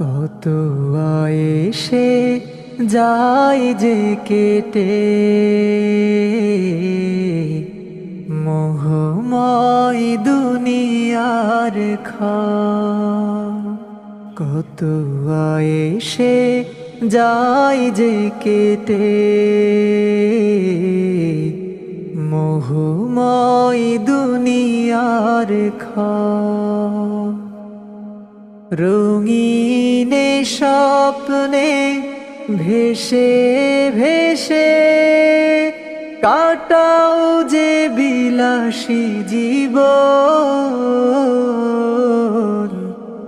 কত এসে যায় যে কেটে। মোহময় দুনিয়ার কত এসে যায় যে কেটে। মোহময় দুনিয়ার রঙিনে স্বপ্নে ভেসে ভেসে কাটাও যে বিলাসী জীব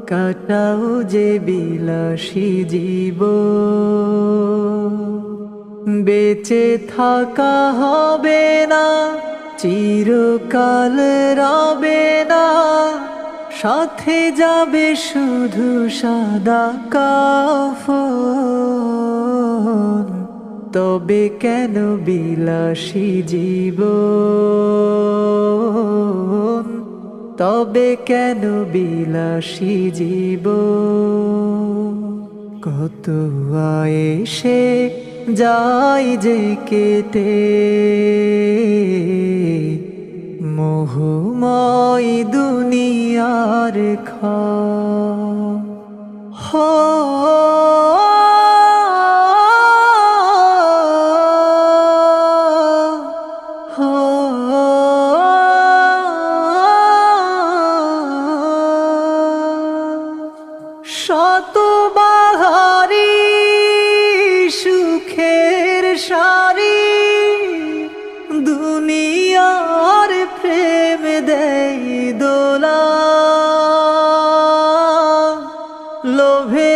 কাটাও যে বিলাসী জীব বেঁচে থাকা হবে না, চিরকাল রবে না। সাথে যাবে শুধু সাদা কাফন। তবে কেন বিলাসী জীব তবে কেন বিলাসী জীব কত এসে যাই যে কেটে। মোহময় দুনিয়ার খা।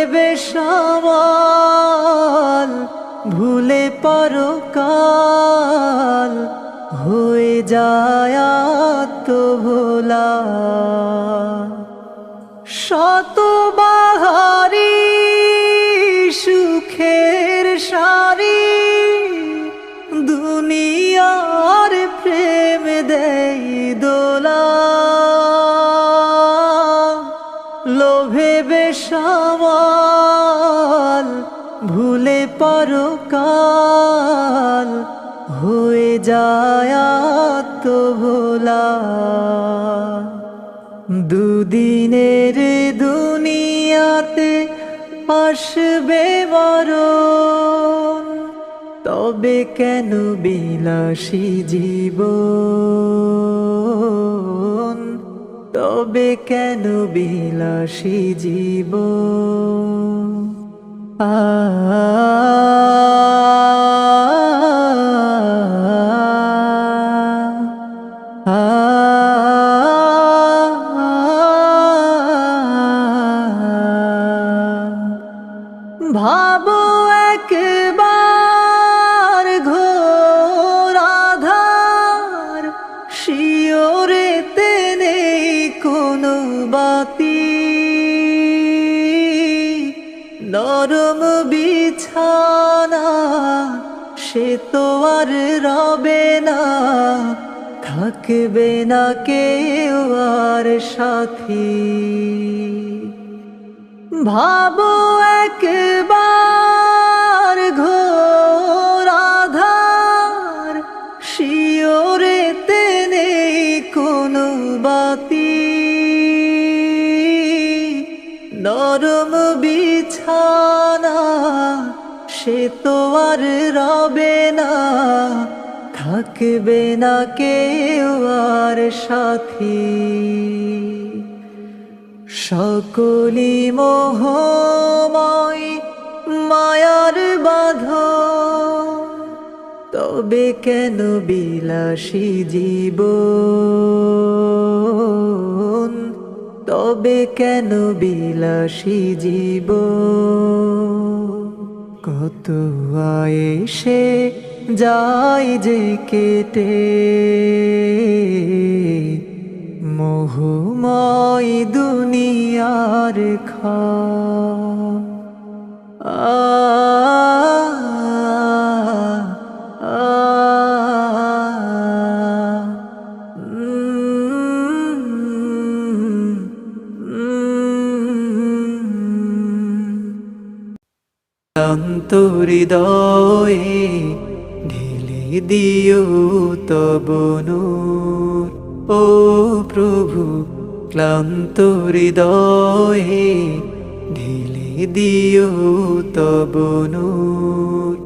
লোভে বেশামাল ভুলে পরকাল হয়ে যায় তো ভোলা শত বাহারি, সুখের সারি, দুনিয়ার প্রেম দেই বেশামাল ভুলে পরকাল, হয়ে যায় তো ভোলা দুদিনের দুনিয়াতে আসবে মরণ তবে কেন বিলাসী জীব তবে কেন বিলাসী জীব? আ ভাবো একবার ঘোর আধার শিওরেতে নেই কোনো বাতি। নরম বিছানা, সে তো আর রবে না। থাকবে না কেউ আর সাথী। ভাবো একবার বাতি নরম বিছানা, সে তো আর রবে না। থাকবে না কেউ আর সাথী। সকলি মোহময়, মায়ার বাঁধ তবে কেন বিলাসী জীব তবে কেন বিলাসী জীব কত সে যায় যে কেটে। ক্লান্ত হৃদয়ে ঢেলে দিও তবনুর ও প্রভু ক্লান্ত হৃদয়ে ঢেলে দিও তব নূর।